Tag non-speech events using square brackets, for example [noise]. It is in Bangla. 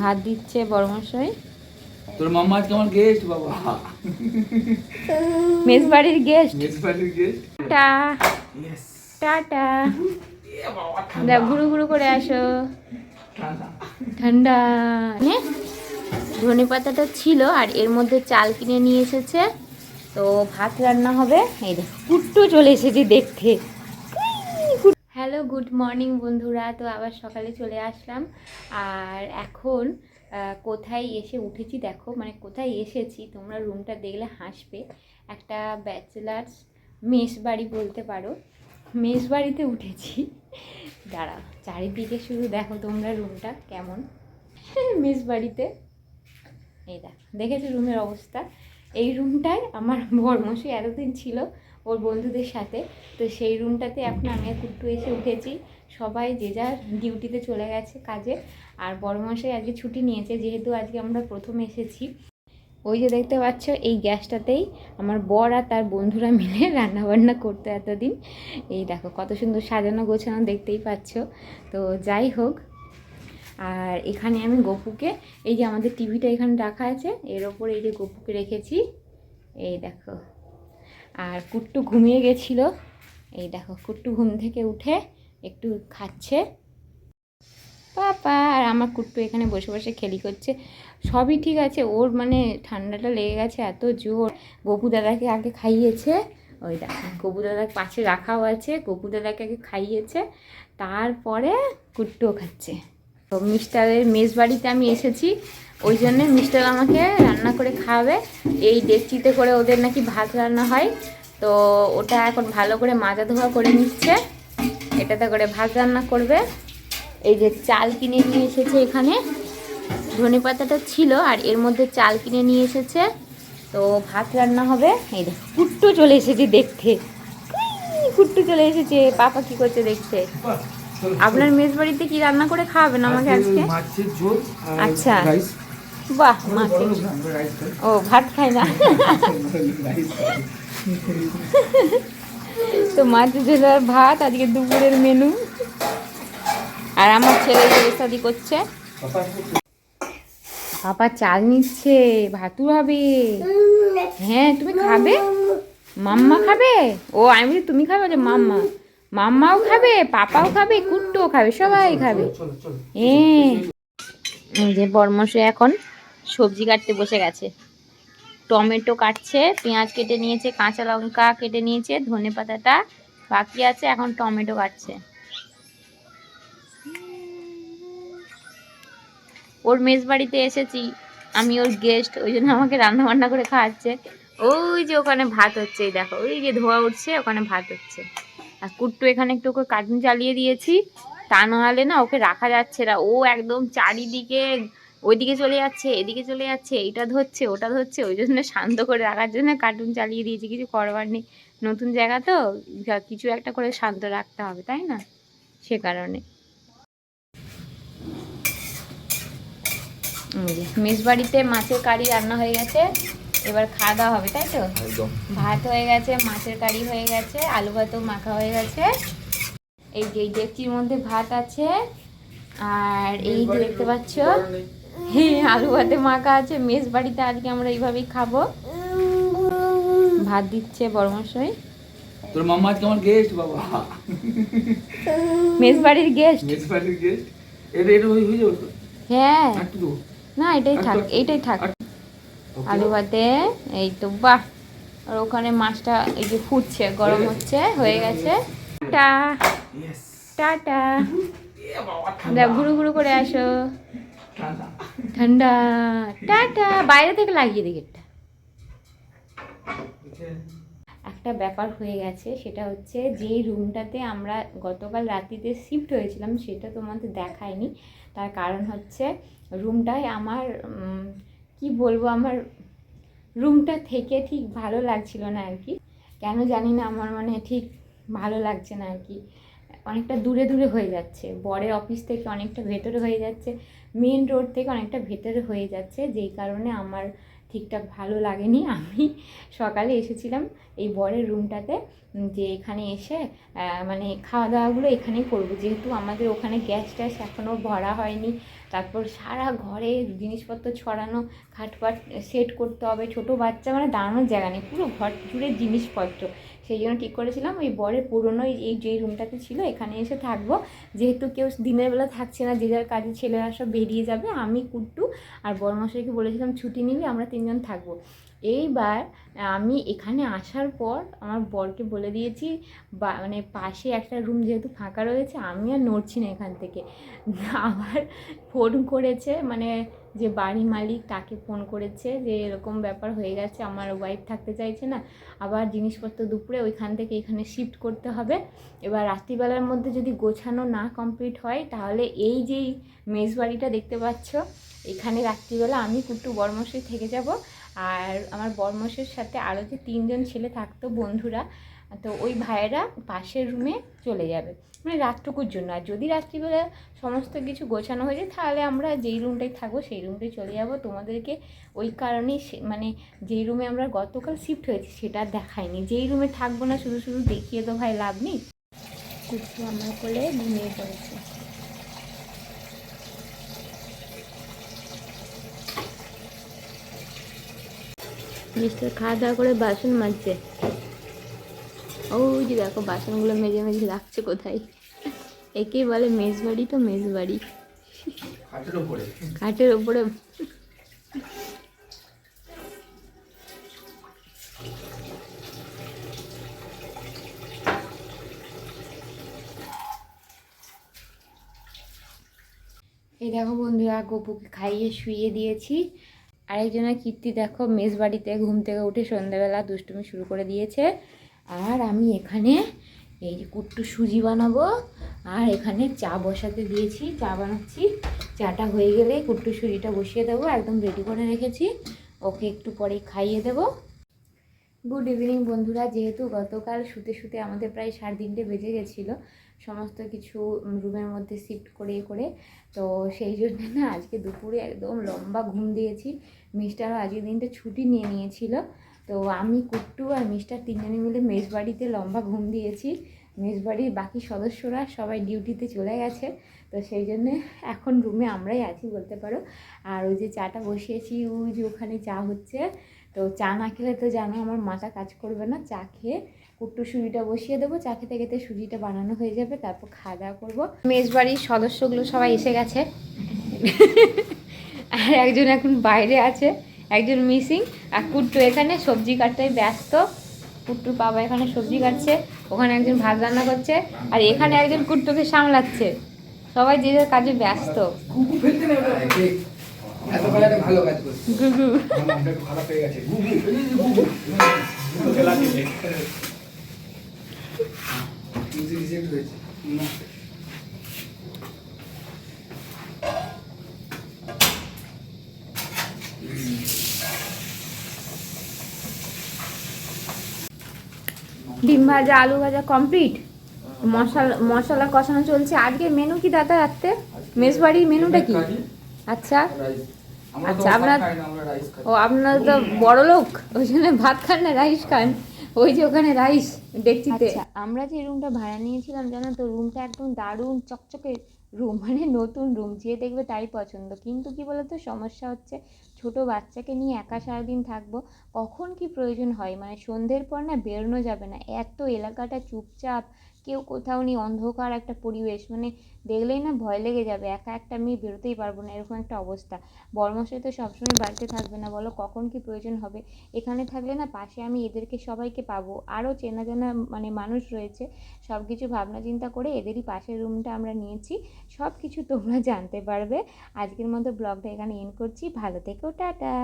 ভাত দিচ্ছে বড়মশাই তোর মাম্মা আজকে আমার গেস্ট বাবা। মেস বাড়ির গেস্ট মেস পার্টির গেস্ট টা ইয়েস টাটা দেখ ঘুরু ঘুরু করে আসো। ঠান্ডা। ঠান্ডা। নে ধনে পাতাটা ছিল আর এর মধ্যে চাল কিনে নিয়ে এসেছে। তো ভাত রান্না হবে। এই দেখ কুট্টু চলে এসেছি দেখতে। হ্যালো, গুড মর্নিং বন্ধুরা। তো আবার সকালে চলে আসলাম। আর এখন কোথায় এসে উঠেছি দেখো মানে কোথায় এসেছি, তোমরা রুমটা দেখলে হাসবে। একটা ব্যাচেলার্স মেস বাড়ি বলতে পারো। মেস বাড়িতে উঠেছি। দাঁড়াও চারিদিকে শুধু দেখো তোমরা রুমটা কেমন। মেস বাড়িতে। এই দেখ, দেখেছ রুমের অবস্থা? এই রুমটায় আমার [laughs] বর্মশী এতদিন ছিল ওর বন্ধুদের সাথে। তো সেই রুমটাতে এখন আমি কুট্টু এসে উঠেছি। সবাই যে যার ডিউটিতে চলে গেছে কাজে। আর বড়মশাই আজকে ছুটি নিয়েছে, যেহেতু আজকে আমরা প্রথম এসেছি। ওই যে দেখতে পাচ্ছ, এই গ্যাসটাতেই আমার বর আর তার বন্ধুরা মিলে [laughs] রান্নাবান্না করতো এতদিন। এই দেখো কত সুন্দর সাজানো গোছানো দেখতেই পাচ্ছ। তো যাই হোক আর এখানে আমি গপুকে, এই যে আমাদের টিভিটা এখানে রাখা আছে, এর ওপর এই যে গপুকে রেখেছি। এই দেখো। আর কুট্টু ঘুমিয়ে গেছিল। এই দেখো, কুট্টু ঘুম থেকে উঠে একটু খাচ্ছে। পাপা, আর আমার কুট্টু এখানে বসে বসে খেলি করছে। সবই ঠিক আছে, ওর মানে ঠান্ডাটা লেগে গেছে এত জোর। গপু দাদাকে আগে খাইয়েছে। ওই দেখো, গপু দাদার পাশে রাখাও আছে, গপু দাদাকে আগে খাইয়েছে। তারপরে কুট্টুও খাচ্ছে। তো মিস্টারের মেস বাড়িতে আমি এসেছি। ওই জন্যে মিস্টার আমাকে রান্না করে খাওয়াবে। এই ডেকচিতে করে ওদের নাকি ভাত রান্না হয়। তো ওটা এখন ভালো করে মাজা ধোয়া করে নিচ্ছে। এটাতে করে ভাত রান্না করবে। এই যে চাল কিনে নিয়ে এসেছে এখানে। ধনে পাতাটা ছিল আর এর মধ্যে চাল কিনে নিয়ে এসেছে। তো ভাত রান্না হবে। এই দেখো কুট্টু চলে এসেছে দেখতে। কুট্টু চলে এসেছে। পাপা কি করছে দেখতে? আপনার মেস বাড়িতে কি রান্না করে খাওয়াবেন আমাকে আজকে মাছের ঝোল আচ্ছা। বাহ মাছের। ও ভাত খাই না? তো মাছের ঝোল আর ভাত আজকে দুপুরের মেনু আর আমার ছেলে শাদি করছে। বাবা চাল নিচ্ছে ভাতু হবে। হ্যাঁ তুমি খাবে? মাম্মা খাবে? ও আমি তুমি খাবে? মাম্মা। মাম্মাও খাবে পাপাও খাবে কুট্টুও খাবে সবাই খাবে। যে বর্মশে এখন সবজি কাটতে বসে গেছে। টমেটো কাটছে পেঁয়াজ কেটে নিয়েছে কাঁচা লঙ্কা কেটে নিয়েছে ধনে পাতাটা বাকি আছে এখন টমেটো কাটছে। ওর মেস বাড়িতে এসেছি আমি ওর গেস্ট ওই জন্য আমাকে রান্না বান্না করে খাওয়াচ্ছে। ওই যে ওখানে ভাত হচ্ছে এই দেখো ওই যে ধোয়া উঠছে ওখানে ভাত হচ্ছে। আর কুট্টু এখানে একটু ওকে কার্টুন চালিয়ে দিয়েছি। তা নাহলে না ওকে রাখা যাচ্ছে না। ও একদম চারিদিকে ওইদিকে চলে যাচ্ছে, এদিকে চলে যাচ্ছে, এইটা ধরছে, ওটা ধরছে, ওই জন্য শান্ত করে রাখার জন্য কার্টুন চালিয়ে দিয়েছি। কিছু করবার নেই। নতুন জায়গা তো কিছু একটা করে শান্ত রাখতে হবে, তাই না? সে কারণে। এই বাড়িতে মাছের কারি রান্না হয়ে গেছে। এবার খাওয়া দাওয়া হবে তাই তো? ভাত হয়ে গেছে মাছের কারি হয়ে গেছে আলু ভাতও মাখা হয়ে গেছে। এই যে এই ডেকচির মধ্যে ভাত আছে আর এই যে দেখতে পাচ্ছ হ্যাঁ আলু ভাতে মাখা আছে মেস বাড়িতে আজকে আমরা এইভাবেই খাব। ভাত দিচ্ছে বড়মশাই। তোর মাম্মা আজকে আমার গেস্ট বাবা। মেস বাড়ির গেস্ট মেস পার্টির গেস্ট এটা এটা হয়ে যাবে? হ্যাঁ। না এটাই থাক এইটাই থাক। আলু ভাতে এই তো বাহ। আর ওখানে মাছটা এই যে ফুটছে গরম হচ্ছে হয়ে গেছে। টা। টাটা। দেখ ঘুরু ঘুরু করে আসো। ঠান্ডা। টাটা। বাইরে থেকে লাগিয়ে দিই গেটটা। একটা ব্যাপার হয়ে গেছে সেটা হচ্ছে যেই রুমটাতে আমরা গতকাল রাত্রিতে শিফট হয়েছিলাম সেটা তোমাদের দেখায়নি। তার কারণ হচ্ছে রুমটায় আমার কি বলব, আমার রুমটা থেকে ঠিক ভালো লাগছিল না আর কি। কেন জানি না, আমার মানে ঠিক ভালো লাগছে না আর কি। অনেকটা দূরে দূরে হয়ে যাচ্ছে। বরের অফিস থেকে অনেকটা ভেতরে হয়ে যাচ্ছে। মেন রোড থেকে অনেকটা ভেতরে হয়ে যাচ্ছে। যেই কারণে আমার ঠিকঠাক ভালো লাগেনি। আমি সকালে এসেছিলাম এই বরের রুমটাতে যে এখানে এসে মানে খাওয়া দাওয়াগুলো এখানেই করব। যেহেতু আমাদের ওখানে গ্যাস ট্যাস এখনও ভরা হয়নি, তারপর সারা ঘরে জিনিসপত্র ছড়ানো খাটপাট সেট করতে হবে। ছোট বাচ্চা মানে দাঁড়ানোর জায়গা নেই। পুরো ঘর জুড়ে জিনিসপত্র। সেই জন্য ঠিক করেছিলাম। ওই বরের পুরনো এই- যে রুমটাতে ছিল, এখানে এসে থাকব। যেহেতু কেউ দিনের বেলা থাকছে না, যে যার কাজে ছেলেরা সব বেরিয়ে যাবে, আমি কুট্টু আর বরমশাইকে বলেছিলাম ছুটি নিলে আমরা তিনজন থাকব। এইবার আমি এখানে আসার পর আমার বরকে বলে দিয়েছি, বা মানে পাশে একটা রুম যেহেতু ফাঁকা রয়েছে, আমি আর নড়ছি না এখান থেকে। [laughs] আবার ফোন করেছে মানে যে বাড়ি মালিক তাকে ফোন করেছে যে এরকম ব্যাপার হয়ে গেছে, আমার ওয়াইফ থাকতে চাইছে না। আবার জিনিসপত্র দুপুরে ওইখান থেকে এখানে শিফট করতে হবে। এবার রাত্রিবেলার মধ্যে যদি গোছানো না কমপ্লিট হয়, তাহলে এই যেই মেজবাড়িটা দেখতে পাচ্ছ, এখানে রাত্রিবেলা আমি কুট্টু বর্মশাই থেকে যাব। আর আমার বর্মশের সাথে আরও যে তিনজন ছেলে থাকতো, বন্ধুরা, তো ওই ভাইয়েরা পাশের রুমে চলে যাবে। মানে রাতটুকুর জন্য। আর যদি রাত্রিবেলা সমস্ত কিছু গোছানো হয়ে যায়, তাহলে আমরা যেই রুমটায় থাকব, সেই রুমটায় চলে যাব। তোমাদেরকে ওই কারণেই সে- মানে যেই রুমে আমরা গতকাল শিফট হয়েছি, সেটা আর দেখাইনি যেই রুমে থাকব না, শুধু শুধু দেখিয়ে তো ভাই লাভ নেই। কুটু আমার কোলে ঘুমিয়ে পড়েছে। মিস্টার খাওয়া দাওয়া করে বাসন মাজছে। ওই যে দেখো বাসনগুলো মেজে মেজে রাখছে কোথায়? একেই বলে মেজবাড়ি তো মেজবাড়ি। খাটের ওপরে। এই দেখো বন্ধুরা গপুকে খাইয়ে শুইয়ে দিয়েছি। আরেকজনের কীর্তি দেখো মেজ বাড়িতে ঘুম থেকে উঠে সন্ধ্যাবেলা দুষ্টুমি শুরু করে দিয়েছে। আর আমি এখানে এই যে কুট্টু সুজি বানাবো, আর এখানে চা বসাতে দিয়েছি, চা বানাচ্ছি। চাটা হয়ে গেলে কুট্টু সুজিটা বসিয়ে দেবো, একদম রেডি করে রেখেছি। ওকে একটু পরেই খাইয়ে দেবো। গুড ইভিনিং বন্ধুরা, যেহেতু গতকাল শুতে শুতে আমাদের প্রায় সাড়ে তিনটে বেজে গেছিল সমস্ত কিছু রুমের মধ্যে শিফট করে করে, তো সেই জন্য না আজকে দুপুরে একদম লম্বা ঘুম দিয়েছি। মিস্টারও আজকের দিনটা ছুটি নিয়ে নিয়েছিল। তো আমি, কুট্টু আর মিস্টার তিনজনে মিলে মেস বাড়িতে লম্বা ঘুম দিয়েছি। মেস বাড়ির বাকি সদস্যরা সবাই ডিউটিতে চলে গেছে। তো সেই জন্যে এখন রুমে আমরাই আছি বলতে পারো। আর ওই যে চাটা বসিয়েছি, ওই যে ওখানে চা হচ্ছে। তো চা না খেলে তো জানো আমার মাথা কাজ করবে না, চা খেয়ে কুট্টু সুজিটা বসিয়ে দেবো চা খেতে খেতে সুজিটা বানানো হয়ে যাবে তারপর খাওয়া দাওয়া করব। মেজবাড়ির সদস্যগুলো সবাই এসে গেছে। আর একজন এখন বাইরে আছে একজন মিসিং। আর কুট্টু এখানে সবজি কাটতে ব্যস্ত। কুট্টুর বাবা এখানে সবজি কাটছে ওখানে একজন ভাত রান্না করছে আর এখানে একজন কুট্টুকে সামলাচ্ছে। সবাই যে যার কাজে ব্যস্ত। গুগু [laughs] নামটা একটু খারাপ হয়ে গেছে গুগু এই যে গুগু কিন্তু রিজেক্ট হয়েছে। ডিম ভাজা আলু ভাজা কমপ্লিট মশলা মশলা কষানো চলছে। আজকে মেনু কি দাদা রাত্রে? মেজবাড়ির মেনুটা কি? আচ্ছা। আচ্ছা, আপনার- ও আপনার তো বড় লোক ওই জন্য ভাত খান না রাইস খান। ওই যে ওখানে রাইস ডেকচিতে আচ্ছা আমরা যে রুমটা ভাড়া নিয়েছিলাম, জানো তো? রুমটা একদম দারুণ চকচকে রুম মানে নতুন রুম, যে দেখবে তাই পছন্দ। কিন্তু কি বলতো, সমস্যা হচ্ছে ছোট বাচ্চাকে নিয়ে একা সারাদিন থাকব, কখন কি প্রয়োজন হয়? মানে সন্ধ্যের পর না বেরোনো যাবে না। এত এলাকাটা চুপচাপ কেউ কোথাও নেই, অন্ধকার একটা পরিবেশ। মানে দেখলেই না ভয় লেগে যাবে, একা একটা মেয়ে বেরোতেই পারব না, এরকম একটা অবস্থা। বর্মশাই তো সবসময় বাড়িতে থাকবে না, বলো কখন কি প্রয়োজন হবে? এখানে থাকলে না পাশে আমি এদেরকে সবাইকে পাবো। আরও চেনা জানা মানে মানুষ রয়েছে সব কিছু ভাবনা চিন্তা করে এদেরই পাশের রুমটা আমরা নিয়েছি। সব কিছু তোমরা জানতে পারবে। আজকের মতো ব্লগটা এখানে এন্ড করছি। ভালো থেকো, টাটা!